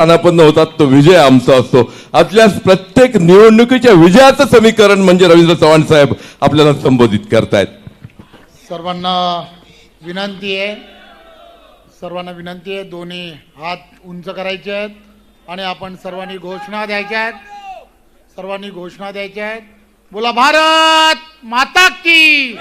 स्थानापन्न होतात तो विजय आमचा असतो. आतल्या प्रत्येक निवडणुकीच्या विजयाचं समीकरण म्हणजे रवींद्र चव्हाण साहेब आपल्याला संबोधित करतायत. सर्वांना विनंती आहे. सर्वांना विनंती आहे दोन्ही हात उंच करायचे आहेत आणि आपण सर्वांनी घोषणा द्यायच्या आहेत. सर्वांनी घोषणा द्यायच्या आहेत. बोला भारत माता की।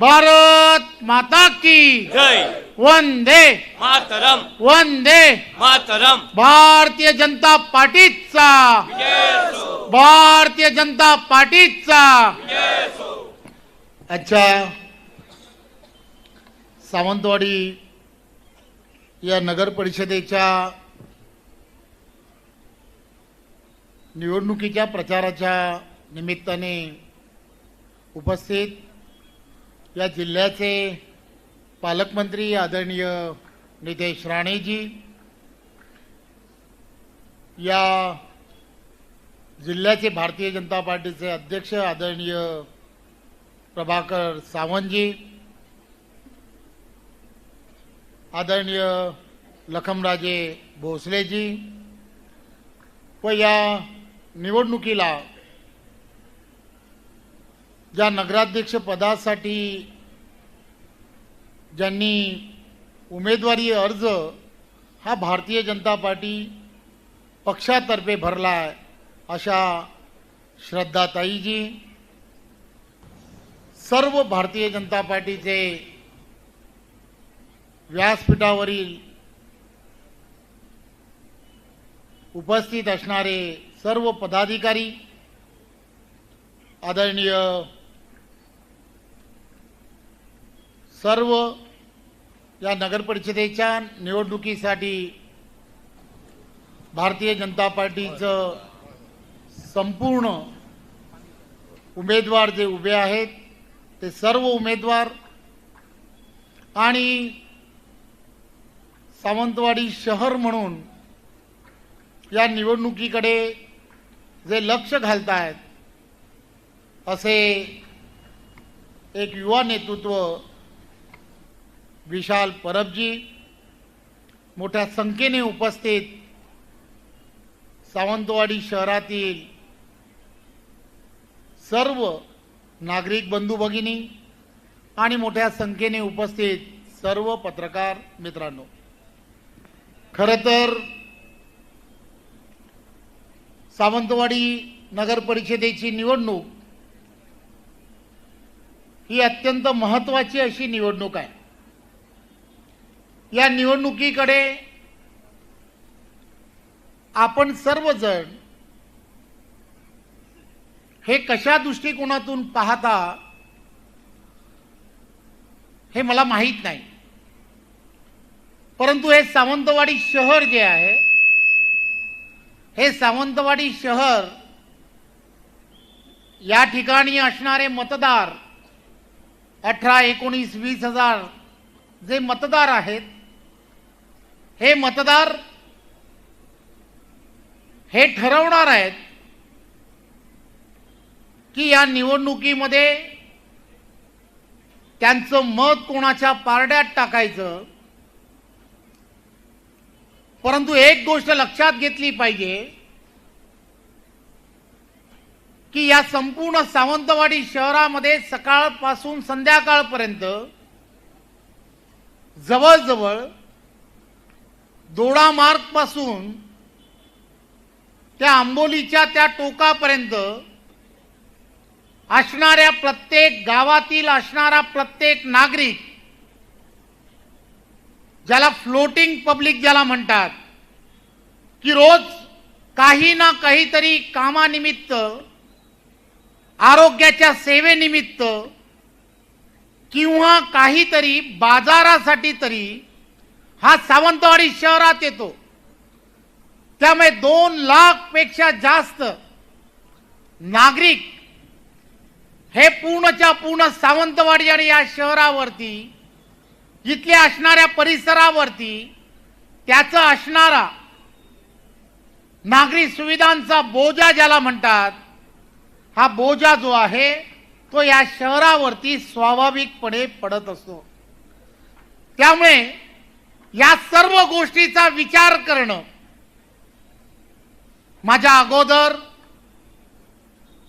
भारत माता की। जय। वंदे। मातरम। वंदे। मातरम। भारतीय जनता पार्टीचा। भारतीय जनता पार्टीचा। अच्छा सावंतवाडी या नगर परिषदेच्या निवडणुकीच्या प्रचाराच्या निमित्ताने उपस्थित या जिल्ह्याचे पालकमंत्री आदरणीय नितेश राणेजी या जिल्ह्याचे भारतीय जनता पार्टीचे अध्यक्ष आदरणीय प्रभाकर सावंतजी आदरणीय लखमराजे भोसलेजी व या निवडणुकीला ज्या नगराध्यक्ष पदासाठी ज्यांनी उमेदवारी अर्ज हा भारतीय जनता पार्टी पक्षातर्फे भरला आहे अशा श्रद्धाताईजी सर्व भारतीय जनता पार्टीचे व्यासपीठावरील उपस्थित असणारे सर्व पदाधिकारी आदरणीय सर्व या नगरपरिषदेच्या निवडणुकीसाठी भारतीय जनता पार्टीचं संपूर्ण उमेदवार जे उभे आहेत ते सर्व उमेदवार आणि सावंतवाडी शहर म्हणून या निवडणुकीकडे जे लक्ष घालत आहेत असे एक युवा नेतृत्व विशाल परबजी मोठ्या संख्येने उपस्थित सावंतवाडी शहरातील सर्व नागरिक बंधू भगिनी आणि मोठ्या संख्येने उपस्थित सर्व पत्रकार मित्रांनो खरं तर सावंतवाडी नगर परिषदेची निवडणूक ही अत्यंत महत्त्वाची अशी निवडणूक आहे. या निवडणुकीकडे आपण सर्वजण हे कशा दृष्टिकोनातून पाहता हे मला माहीत नाही. परंतु हे सावंतवाडी शहर जे आहे हे सावंतवाडी शहर या ठिकाणी असणारे मतदार अठरा एकोणीस वीस हजार जे मतदार आहेत हे मतदार हे ठरवणार आहेत की या निवडणुकीमध्ये त्यांचं मत कोणाच्या पारड्यात टाकायचं? परंतु एक गोष्ट लक्षात घेतली पाहिजे की या संपूर्ण सावंतवाडी शहरामध्ये सकाळपासून संध्याकाळपर्यंत जवळजवळ दोडा पासून त्या आंबोलीच्या त्या टोकापर्यंत असणाऱ्या प्रत्येक गावातील असणारा प्रत्येक नागरिक ज्याला फ्लोटिंग पब्लिक ज्याला म्हणतात की रोज काही ना काहीतरी कामानिमित्त आरोग्याच्या सेवेनिमित्त किंवा काहीतरी बाजारासाठी तरी हा सावंतवाडी शहरात येतो. त्यामुळे दोन लाखपेक्षा जास्त नागरिक हे पूर्णच्या पूर्ण सावंतवाडी आणि या शहरावरती इथल्या असणाऱ्या परिसरावरती त्याचा असणारा नागरी सुविधांचा बोजा ज्याला म्हणतात हा बोजा जो आहे तो या शहरावरती स्वाभाविकपणे पडत असतो. त्यामुळे या सर्व गोष्टीचा विचार करणं. माझ्या अगोदर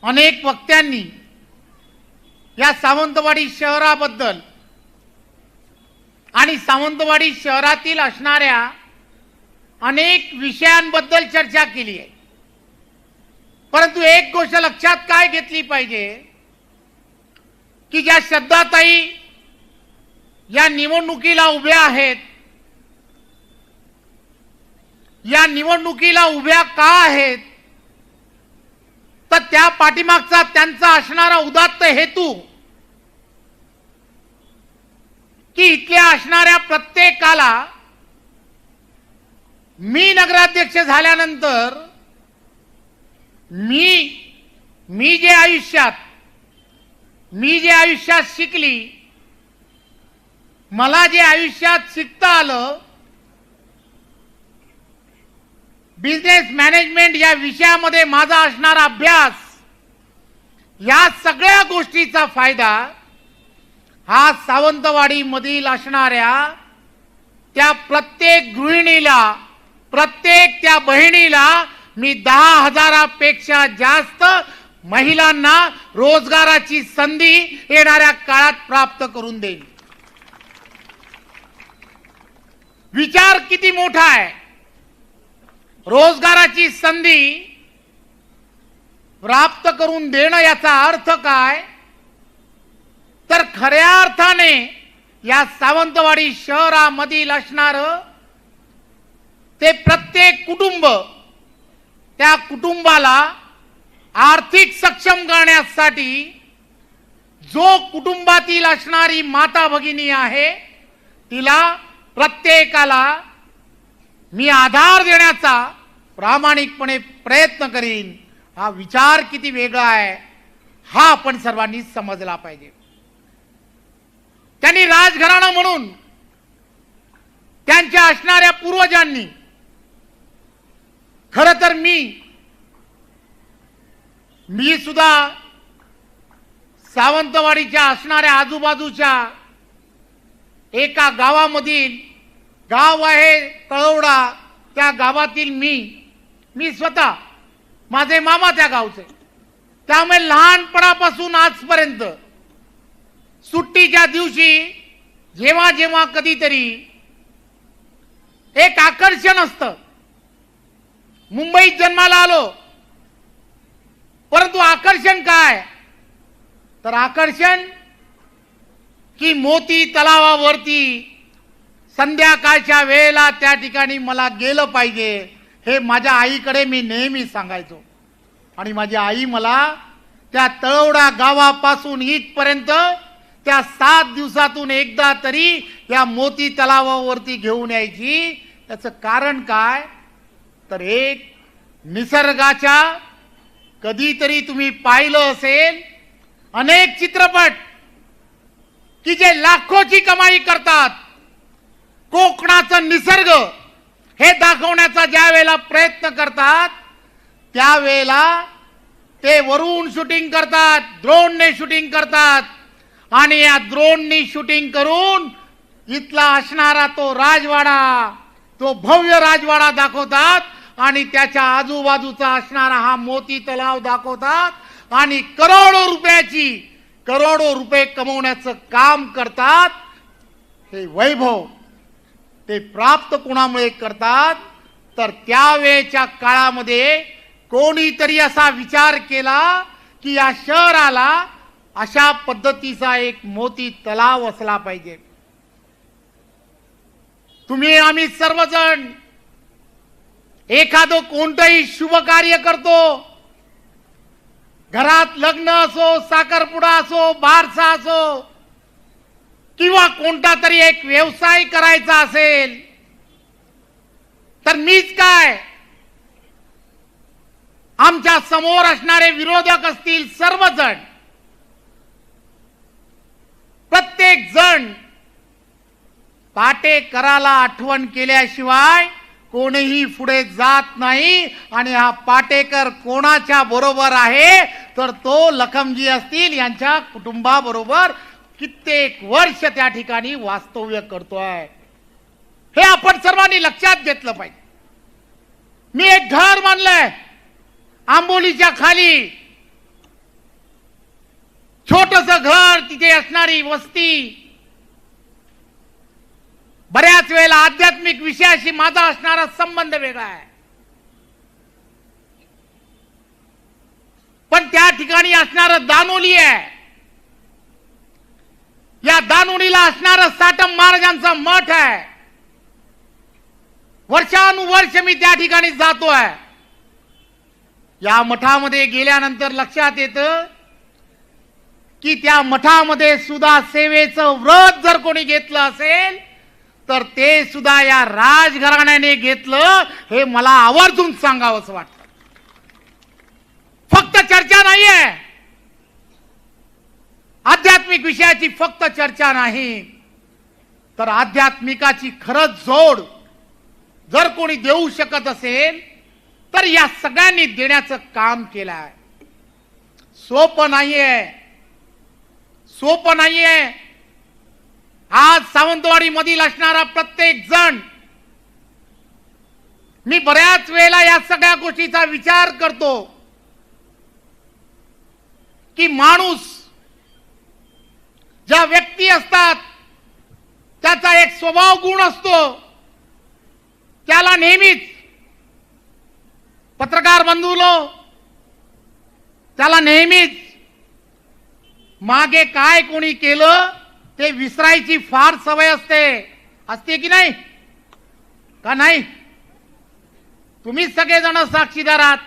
अनेक वक्त्यांनी या सावंतवाडी शहराबद्दल आणि सावंतवाडी शहरातील असणाऱ्या अनेक विषयांबद्दल चर्चा केली आहे. परंतु एक गोष्ट लक्षात काय घेतली पाहिजे? की ज्या श्रद्धाताई या निवडणुकीला उभ्या आहेत या निवडणुकीला उभ्या का आहेत? तर त्या पाठीमागचा त्यांचा असणारा उदात्त हेतू की इथल्या असणाऱ्या प्रत्येकाला मी नगराध्यक्ष झाल्यानंतर मी मी जे आयुष्यात मी जे आयुष्यात शिकली मला जे आयुष्यात शिकता आलं बिझनेस मॅनेजमेंट या विषयामध्ये माझा असणारा अभ्यास या सगळ्या गोष्टीचा फायदा हा सावंतवाडीमधील असणाऱ्या त्या प्रत्येक गृहिणीला प्रत्येक त्या बहिणीला मी दहा हजारापेक्षा जास्त महिलांना रोजगाराची संधी येणाऱ्या काळात प्राप्त करून देईल विचार किती मोठा आहे? रोजगाराची संधी प्राप्त करून देणं याचा अर्थ काय? तर खऱ्या अर्थाने या सावंतवाडी शहरामधील असणार ते प्रत्येक कुटुंब त्या कुटुंबाला आर्थिक सक्षम करण्यासाठी जो कुटुंबातील असणारी माता भगिनी आहे तिला प्रत्येकाला मी आधार देण्याचा प्रामाणिकपणे प्रयत्न करीन. हा विचार किती वेगळा आहे हा आपण सर्वांनी समजला पाहिजे. त्यांनी राजघराणा म्हणून त्यांच्या असणाऱ्या पूर्वजांनी खर तर मी मी सुद्धा सावंतवाडीच्या असणाऱ्या आजूबाजूच्या एका गावामधील गाव आहे तळवडा त्या गावातील मी मी स्वतः माझे मामा त्या गावचे. त्यामुळे लहानपणापासून आजपर्यंत सुट्टीच्या दिवशी जेव्हा जेव्हा कधीतरी एक आकर्षण असतं. मुंबईत जन्माला आलो परंतु आकर्षण काय? तर आकर्षण की मोती तलावावरती संध्याकाळच्या वेळेला त्या ठिकाणी मला गेलं पाहिजे हे माझ्या आईकडे मी नेहमी सांगायचो. आणि माझी आई मला त्या तळवडा गावापासून इथपर्यंत त्या सात दिवसातून एकदा तरी या मोती तलावावरती घेऊन यायची. त्याचं कारण काय? तर एक निसर्गाच्या कधीतरी तुम्ही पाहिलं असेल अनेक चित्रपट की जे लाखोची कमाई करतात. कोकणाचं निसर्ग हे दाखवण्याचा ज्या वेळेला प्रयत्न करतात त्यावेळेला ते वरून शूटिंग करतात द्रोणने शूटिंग करतात. आणि या द्रोणनी शूटिंग करून इथला असणारा तो राजवाडा तो भव्य राजवाडा दाखवतात आणि त्याच्या आजूबाजूचा असणारा हा मोती तलाव दाखवतात आणि करोडो रुपयाची करोडो रुपये कमवण्याचं काम करतात हे वैभव. ते प्राप्त कोणामुळे करतात? तर त्यावेळेच्या काळामध्ये कोणीतरी असा विचार केला की या शहराला अशा पद्धतीचा एक मोती तलाव असला पाहिजे. तुम्ही आम्ही सर्वजण एखादं कोणतंही शुभ कार्य करतो. घरात लग्न असो साखरपुडा असो बारसा असो किंवा कोणता तरी एक व्यवसाय करायचा असेल तर मीच काय? आमच्यासमोर असणारे विरोधक असतील सर्वजण. प्रत्येक जण पाटेकराला आठवण केल्याशिवाय कोणीही पुढे जात नाही आणि हा पाटेकर कोणाच्या बरोबर आहे तर तो लखमजी असतील यांच्या कुटुंबाबरोबर कित्येक वर्ष त्या ठिकाणी वास्तव्य करतोय. हे आपण सर्वांनी लक्षात घेतलं पाहिजे. मी एक घर मानलंय. आंबोलीच्या खाली छोटस घर तिथे असणारी वस्ती. बऱ्याच वेळेला आध्यात्मिक विषयाशी माझा असणारा संबंध वेगळा आहे. पण त्या ठिकाणी असणारं दानोली आहे. या दानुडीला असणारं साटम महाराजांचा मठ आहे. वर्षानुवर्ष मी त्या ठिकाणी जातोय या मठामध्ये गेल्यानंतर लक्षात येतं की त्या मठामध्ये सुद्धा सेवेचं व्रत जर कोणी घेतलं असेल तर ते सुद्धा या राजघराण्याने घेतलं हे मला आवर्जून सांगावंच वाटतं. फक्त चर्चा नाहीये विषयाची फक्त चर्चा नाही तर आध्यात्मिकाची खरंच जोड जर कोणी देऊ शकत असेल तर या सगळ्यांनी देण्याचं काम केलं आहे सोपं नाहीये. सोपं नाहीये. आज सावंतवाडी मधील असणारा प्रत्येक जण मी बऱ्याच वेळेला या सगळ्या गोष्टीचा विचार करतो की माणूस ज्या व्यक्ती असतात त्याचा एक स्वभाव गुण असतो. त्याला नेहमीच पत्रकार बंधूलो त्याला नेहमीच मागे काय कोणी केलं ते विसरायची फार सवय असते. असते की नाही? का नाही? तुम्ही सगळेजण साक्षीदार आहात.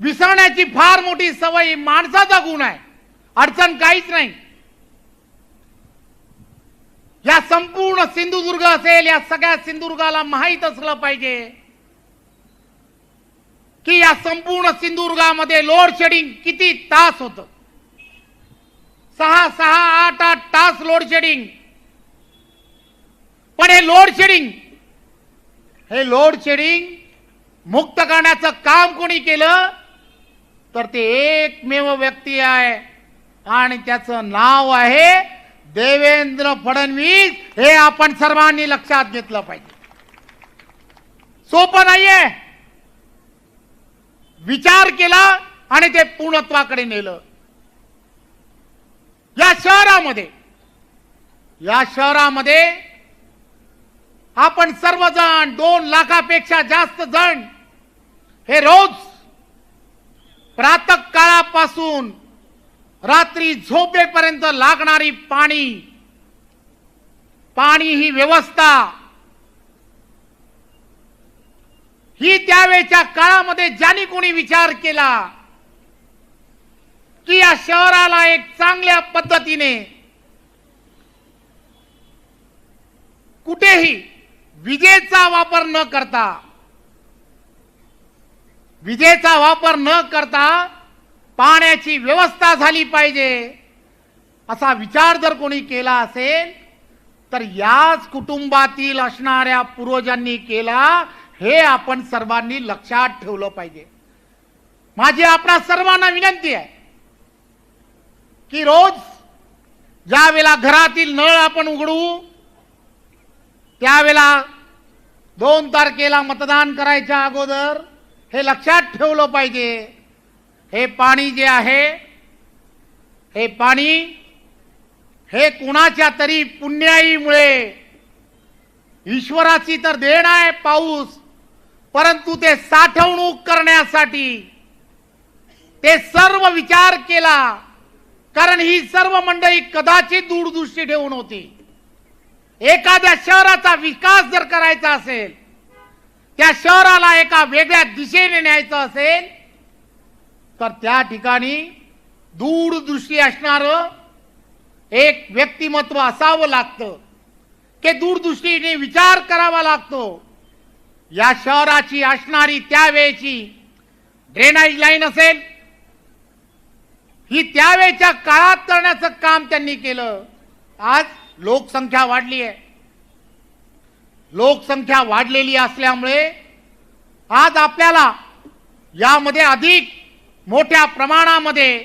विसरण्याची फार मोठी सवय माणसाचा गुण आहे. काहीच नाही. या संपूर्ण सिंधुदुर्ग असेल या सगळ्या सिंधुदुर्गाला माहीत असलं पाहिजे की या संपूर्ण सिंधुदुर्गामध्ये लोड शेडिंग किती तास होत? सहा सहा आठ आठ तास लोड शेडिंग पण हे लोड शेडिंग हे लोड शेडिंग मुक्त करण्याचं काम कोणी केलं? तर ते एकमेव व्यक्ती आहे. आणि त्याचं नाव आहे देवेंद्र फडणवीस. हे आपण सर्वांनी लक्षात घेतलं पाहिजे. सोपं नाहीये. विचार केला आणि ते पूर्णत्वाकडे नेलं. या शहरामध्ये या शहरामध्ये आपण सर्वजण दोन लाखापेक्षा जास्त जण हे रोज प्रातः काळापासून रात्री झोपेपर्यंत लागणारी पाणी पाणी ही व्यवस्था. ही त्यावेळेच्या काळामध्ये ज्यांनी कोणी विचार केला की या शहराला एक चांगल्या पद्धतीने कुठेही विजेचा वापर न करता विजेचा वापर न करता पाण्याची व्यवस्था झाली पाहिजे. असा विचार जर कोणी केला असेल तर याच कुटुंबातील असणाऱ्या पूर्वजांनी केला हे आपण सर्वांनी लक्षात ठेवलं पाहिजे. माझी आपणा सर्वांना विनंती आहे की रोज ज्या वेळेला घरातील नळ आपण उघडू त्यावेळेला दोन तारखेला मतदान करायच्या अगोदर हे लक्षात ठेवलं पाहिजे. हे पाणी जे आहे हे पाणी हे कुणाच्या तरी पुण्याईमुळे ईश्वराची तर देण आहे पाऊस परंतु ते साठवणूक करण्यासाठी ते सर्व विचार केला कारण ही सर्व मंडळी कदाचित दूरदृष्टी ठेवून होती. एखाद्या शहराचा विकास जर करायचा असेल त्या शहराला एका वेगळ्या दिशेने न्यायचं असेल तर त्या ठिकाणी दूरदृष्टी असणार एक व्यक्तिमत्व असावं लागतं. की दूरदृष्टीने विचार करावा लागतो. या शहराची असणारी त्यावेळेची ड्रेनेज लाईन असेल ही त्यावेळेच्या काळात करण्याचं काम त्यांनी केलं. आज लोकसंख्या वाढली आहे लोकसंख्या वाढलेली असल्यामुळे आज आपल्याला यामध्ये अधिक मोठ्या प्रमाणामध्ये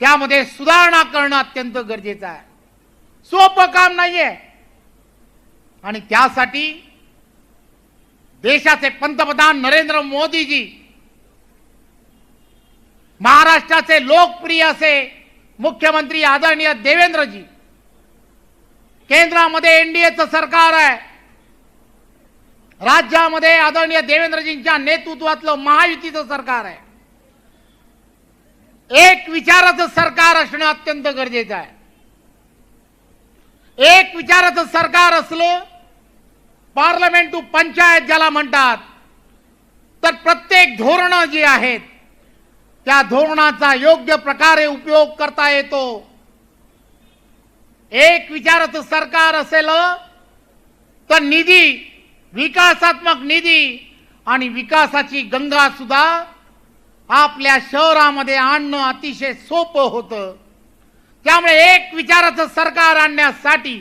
त्यामध्ये सुधारणा करणं अत्यंत गरजेचं आहे. सोपं काम नाहीये. आणि त्यासाठी देशाचे पंतप्रधान नरेंद्र मोदीजी महाराष्ट्राचे लोकप्रिय असे मुख्यमंत्री आदरणीय देवेंद्रजी केंद्रामध्ये एनडीएचं सरकार आहे. राज्यामध्ये आदरणीय देवेंद्रजींच्या नेतृत्वातलं महायुतीचं सरकार आहे. एक विचाराचं सरकार असणं अत्यंत गरजेचं आहे. एक विचाराचं सरकार असलं पार्लमेंट टू पंचायत ज्याला म्हणतात तर प्रत्येक धोरणं जी आहेत त्या धोरणाचा योग्य प्रकारे उपयोग करता येतो. एक विचाराचं सरकार असेल तर निधी विकासात्मक निधी आणि विकासाची गंगा सुद्धा आपल्या शहरामध्ये आणणं अतिशय सोपं होतं. त्यामुळे एक विचाराचं सरकार आणण्यासाठी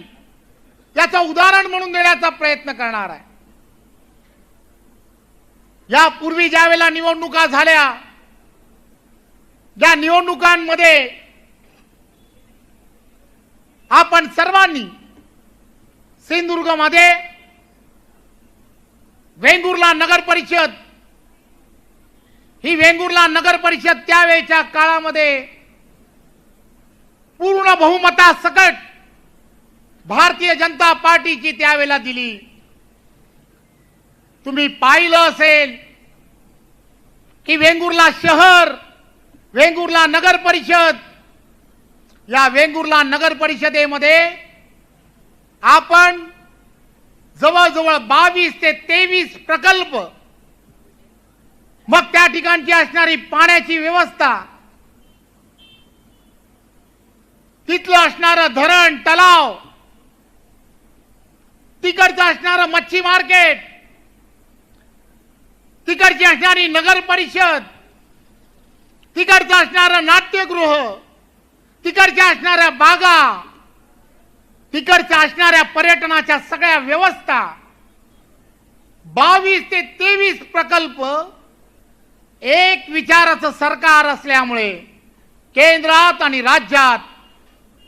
त्याचं उदाहरण म्हणून देण्याचा प्रयत्न करणार आहे. यापूर्वी ज्या वेळेला निवडणुका झाल्या ज्या निवडणुकांमध्ये आपण सर्वांनी सिंधुदुर्गमध्ये वेंगुर्ला नगर परिषद ही वेंगुर्ला नगर परिषद त्यावेळेच्या काळामध्ये पूर्ण बहुमता सकट भारतीय जनता पार्टीची त्यावेळेला दिली. तुम्ही पाहिलं असेल की वेंगुर्ला शहर वेंगुर्ला नगर परिषद या वेंगुर्ला नगर परिषदेमध्ये आपण जवळजवळ बावीस ते तेवीस प्रकल्प मग त्या ठिकाणची असणारी पाण्याची व्यवस्था तिथलं असणारं धरण तलाव तिकडचं असणारं मच्छी मार्केट तिकडची असणारी नगर परिषद तिकडचं असणारं नाट्यगृह तिकडच्या असणाऱ्या बागा तिकडच्या असणाऱ्या पर्यटनाच्या सगळ्या व्यवस्था बावीस ते तेवीस प्रकल्प एक विचाराचं सरकार असल्यामुळे केंद्रात आणि राज्यात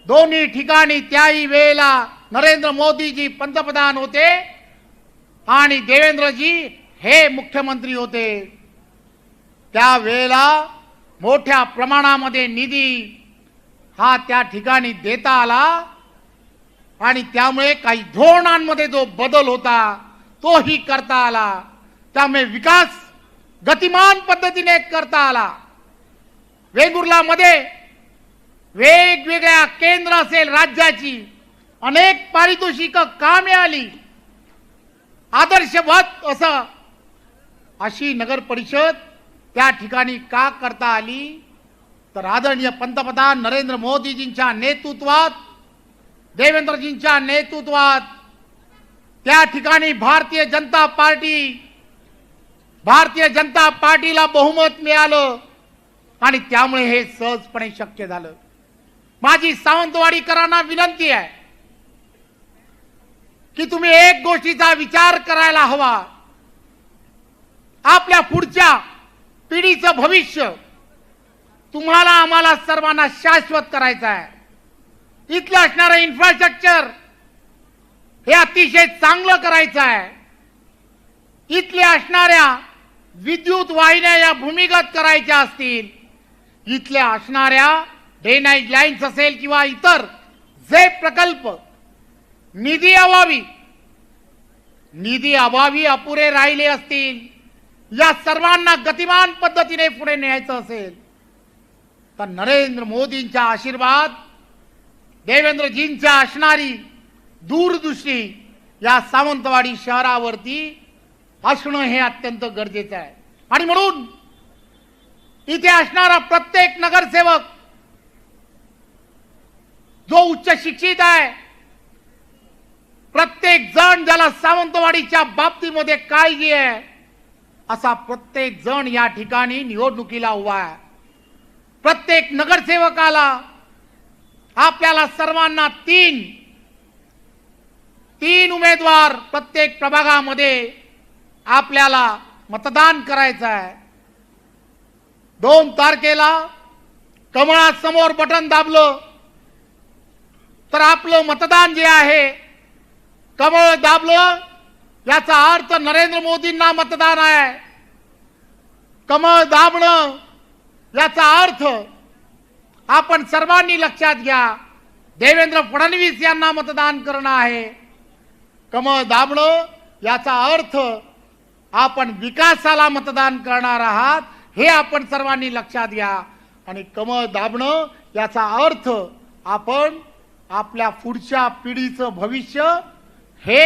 दोन्ही ठिकाणी त्याही वेळेला नरेंद्र मोदीजी पंतप्रधान होते आणि देवेंद्रजी हे मुख्यमंत्री होते. त्यावेळेला मोठ्या प्रमाणामध्ये निधी हा त्या ठिकाणी देता आला आणि त्यामुळे काही धोरणांमध्ये जो बदल होता तोही करता आला. त्यामुळे विकास गतिमान पद्धतीने करता आला. वेंगुर्लामध्ये वेगवेगळ्या केंद्र असेल राज्याची अनेक पारितोषिक का मिळाली आदर्शवत असं अशी नगर परिषद त्या ठिकाणी का करता आली? तर आदरणीय पंतप्रधान नरेंद्र मोदीजींच्या नेतृत्वात देवेंद्रजींच्या नेतृत्वात त्या ठिकाणी भारतीय जनता पार्टी भारतीय जनता पार्टीला बहुमत मिळालं आणि त्यामुळे हे सहजपणे शक्य झालं. माझी सावंतवाडीकरांना विनंती आहे की तुम्ही एक गोष्टीचा विचार करायला हवा. आपल्या पुढच्या पिढीचं भविष्य तुम्हाला आम्हाला सर्वांना शाश्वत करायचं आहे. इथलं असणारं इन्फ्रास्ट्रक्चर हे अतिशय चांगलं करायचं आहे. इथल्या असणाऱ्या विद्युत वाहिन्या या भूमिगत करायच्या असतील इथल्या असणाऱ्या डे नाईट लाईन्स असेल किंवा इतर जे प्रकल्प निधी अभावी निधी अभावी अपुरे राहिले असतील या सर्वांना गतिमान पद्धतीने पुढे न्यायचं असेल तर नरेंद्र मोदींचा आशीर्वाद देवेंद्रजींच्या असणारी दूरदृष्टी या सावंतवाडी शहरावरती असणं हे अत्यंत गरजेचं आहे. आणि म्हणून इथे असणारा प्रत्येक नगरसेवक जो उच्च शिक्षित आहे प्रत्येक जण ज्याला सावंतवाडीच्या बाबतीमध्ये काळजी आहे असा प्रत्येक जण या ठिकाणी निवडणुकीला उभा आहे. प्रत्येक नगरसेवकाला आपल्याला सर्वांना तीन तीन उमेदवार प्रत्येक प्रभागामध्ये आपल्याला मतदान करायचं आहे. दोन तारखेला कमळासमोर बटन दाबलं तर आपलं मतदान जे आहे कमळ दाबलं याचा अर्थ नरेंद्र मोदींना मतदान आहे. कमळ दाबणं याचा अर्थ आपण सर्वांनी लक्षात घ्या देवेंद्र फडणवीस यांना मतदान करणं आहे. कमळ दाबणं याचा अर्थ आपण विकासाला मतदान करणार आहात हे आपण सर्वांनी लक्षात घ्या. आणि कमळ दाबणं याचा अर्थ आपण आपल्या पुढच्या पिढीचं भविष्य हे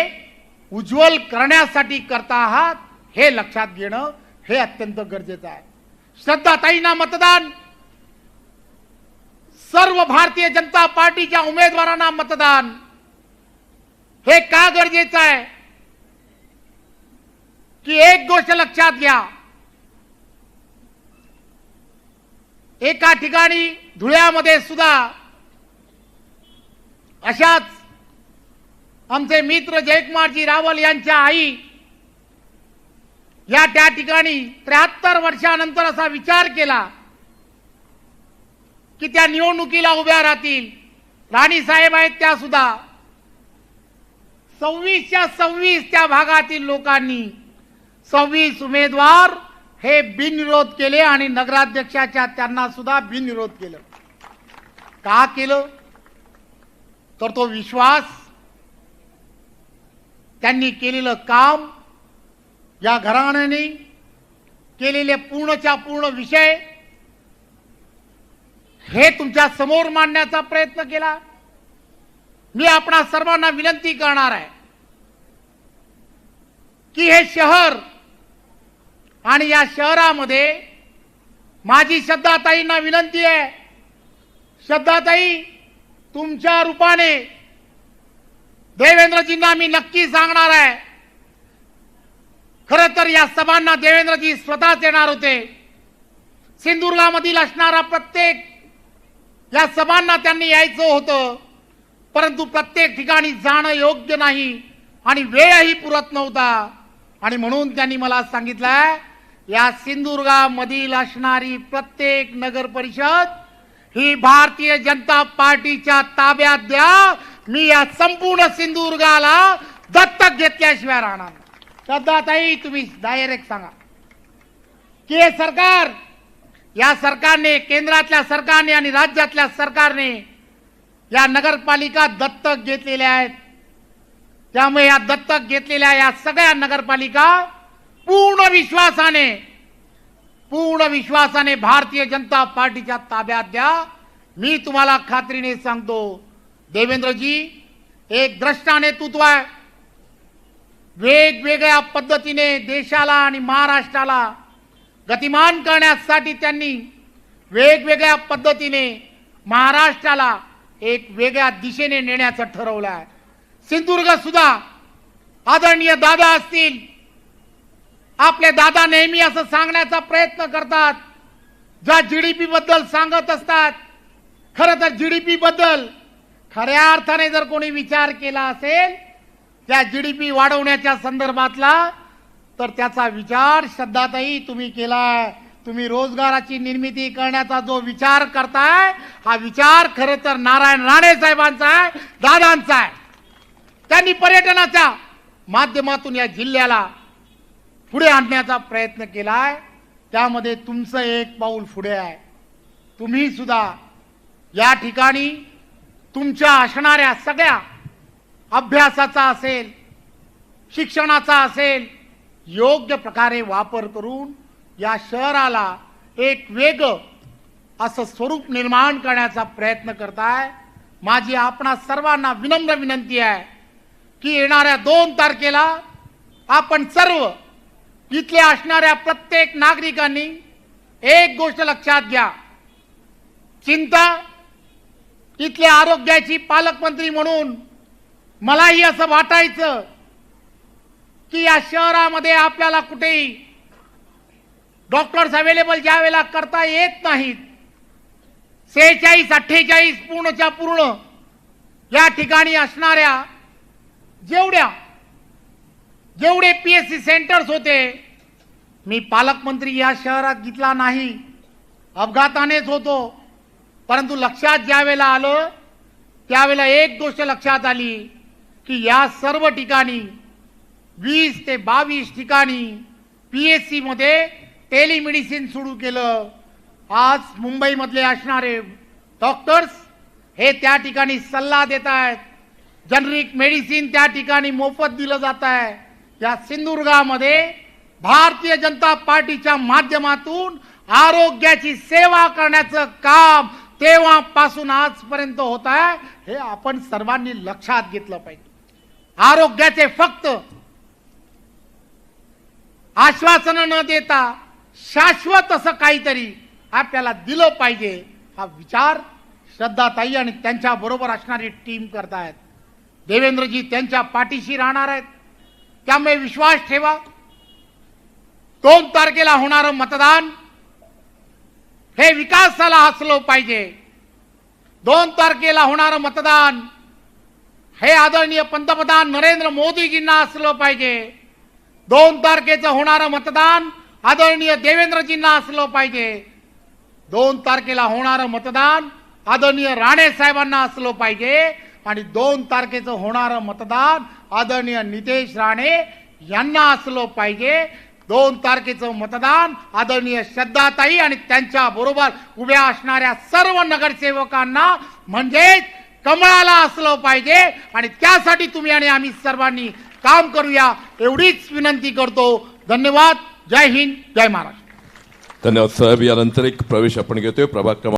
उज्ज्वल करण्यासाठी करता आहात हे लक्षात घेणं हे अत्यंत गरजेचं आहे. श्रद्धाताईंना मतदान! सर्व भारतीय जनता पार्टीच्या उमेदवारांना मतदान! हे का गरजेचं आहे? की एक गोष्ट लक्षात घ्या. एका ठिकाणी धुळ्यामध्ये सुद्धा अशाच आमचे मित्र जयकुमारजी रावल यांच्या आई या त्या ठिकाणी त्र्याहत्तर वर्षानंतर असा विचार केला की त्या निवडणुकीला उभ्या राहतील. राणी साहेब आहेत त्या सुद्धा. सव्वीसच्या सव्वीस त्या भागातील लोकांनी सव्वीस उमेदवार हे बिनविरोध केले आणि नगराध्यक्षाच्या त्यांना सुद्धा बिनविरोध केलं. का केलं? तर तो विश्वास त्यांनी केलेलं काम या घराण्याने केलेले पूर्णच्या पूर्ण विषय हे तुमच्यासमोर मांडण्याचा प्रयत्न केला. मी आपणा सर्वांना विनंती करणार आहे की हे शहर आणि या शहरामध्ये माझी श्रद्धाताईंना विनंती आहे. श्रद्धाताई तुमच्या रूपाने देवेंद्रजींना मी नक्की सांगणार आहे. खर तर या सभांना देवेंद्रजी स्वतःच येणार होते. सिंधुदुर्गामधील असणारा प्रत्येक या सभांना त्यांनी यायचं होतं. परंतु प्रत्येक ठिकाणी जाणं योग्य नाही आणि वेळही पुरत नव्हता. आणि म्हणून त्यांनी मला सांगितलंय या सिंधुदुर्गामधील असणारी प्रत्येक नगर परिषद ही भारतीय जनता पार्टीच्या ताब्यात द्या. मी या संपूर्ण सिंधुदुर्गाला दत्तक घेतल्याशिवाय राहणार सध्याताई श्रद्धाताई तुम्ही डायरेक्ट सांगा. की हे सरकार या सरकारने केंद्रातल्या सरकारने आणि राज्यातल्या सरकारने या नगरपालिका दत्तक घेतलेल्या आहेत. त्यामुळे या दत्तक घेतलेल्या या सगळ्या नगरपालिका पूर्ण विश्वासाने पूर्ण विश्वासाने भारतीय जनता पार्टीच्या ताब्यात द्या. मी तुम्हाला खात्रीने सांगतो देवेंद्रजी एक द्रष्टा नेतृत्व आहे. वेगवेगळ्या पद्धतीने देशाला आणि महाराष्ट्राला गतिमान करण्यासाठी त्यांनी वेगवेगळ्या पद्धतीने महाराष्ट्राला एक वेगळ्या दिशेने नेण्याचं ठरवलं आहे सिंधुदुर्ग सुद्धा आदरणीय दादा असतील आपले दादा नेहमी असं सांगण्याचा प्रयत्न करतात. ज्या जीडीपी बद्दल सांगत असतात खरं तर जीडीपी बद्दल खऱ्या अर्थाने जर कोणी विचार केला असेल त्या जीडीपी वाढवण्याच्या संदर्भातला तर त्याचा विचार श्रद्धातही तुम्ही केला तुम्ही रोजगाराची निर्मिती करण्याचा जो विचार करताय हा विचार खरं तर नारायण राणे साहेबांचा आहे दादांचा आहे. त्यांनी पर्यटनाच्या माध्यमातून या जिल्ह्याला पुढे आणण्याचा प्रयत्न केलाय त्यामध्ये तुमचं एक पाऊल पुढे आहे. तुम्ही सुद्धा या ठिकाणी तुमच्या असणाऱ्या सगळ्या अभ्यासाचा असेल शिक्षणाचा असेल योग्य प्रकारे वापर करून या शहराला एक वेग असं स्वरूप निर्माण करण्याचा प्रयत्न करताय. माझी आपणा सर्वांना विनम्र विनंती आहे की येणाऱ्या दोन तारखेला आपण सर्व इथल्या असणाऱ्या प्रत्येक नागरिकांनी एक गोष्ट लक्षात घ्या. चिंता इथल्या आरोग्याची पालकमंत्री म्हणून मलाही असं वाटायचं की या शहरामध्ये आपल्याला कुठेही डॉक्टर्स अवेलेबल ज्या वेळेला करता येत नाहीत सेहेचाळीस अठ्ठेचाळीस पूर्णच्या पूर्ण या ठिकाणी असणाऱ्या जेवढ्या जेवढे पी एस सी सेंटर्स होते मी पालकमंत्री या शहरात घेतला नाही. अपघातानेच होतो. परंतु लक्षात ज्यावेळेला आलं त्यावेळेला एक गोष्ट लक्षात आली की या सर्व ठिकाणी वीस ते बावीस ठिकाणी पी एस सीमध्ये टेलिमेडिसिन सुरू केलं. आज मुंबईमधले असणारे डॉक्टर्स हे त्या ठिकाणी सल्ला देत आहेत जनरिक मेडिसिन त्या ठिकाणी मोफत दिलं जात आहे या सिंधुदुर्गामध्ये भारतीय जनता पार्टीच्या माध्यमातून आरोग्याची सेवा करण्याचं काम तेव्हापासून आजपर्यंत होत आहे हे आपण सर्वांनी लक्षात घेतलं पाहिजे. आरोग्याचे फक्त आश्वासन न देता शाश्वत असं काहीतरी आपल्याला दिलं पाहिजे हा विचार श्रद्धाताई आणि त्यांच्या बरोबर असणारी टीम करतायत. देवेंद्रजी त्यांच्या पाठीशी राहणार आहेत. त्यामुळे विश्वास ठेवा. दोन तारखेला होणारं मतदान हे विकासाला असलं पाहिजे. दोन तारखेला होणारं मतदान हे आदरणीय पंतप्रधान नरेंद्र मोदीजींना असलं पाहिजे. दोन तारखेचं होणारं मतदान आदरणीय देवेंद्रजींना असलं पाहिजे. दोन तारखेला होणारं मतदान आदरणीय राणे साहेबांना असलं पाहिजे आणि दोन तारखेचं होणारं मतदान आदरणीय नितेश राणे यांना असलं पाहिजे. दोन तारखेचं मतदान आदरणीय श्रद्धाताई आणि त्यांच्या बरोबर उभ्या असणाऱ्या सर्व नगरसेवकांना म्हणजेच कमळाला असलं पाहिजे. आणि त्यासाठी तुम्ही आणि आम्ही सर्वांनी काम करूया एवढीच विनंती करतो. धन्यवाद. जय हिंद. जय महाराष्ट्र. धन्यवाद साहेब. यानंतर एक प्रवेश आपण घेतोय. प्रभाग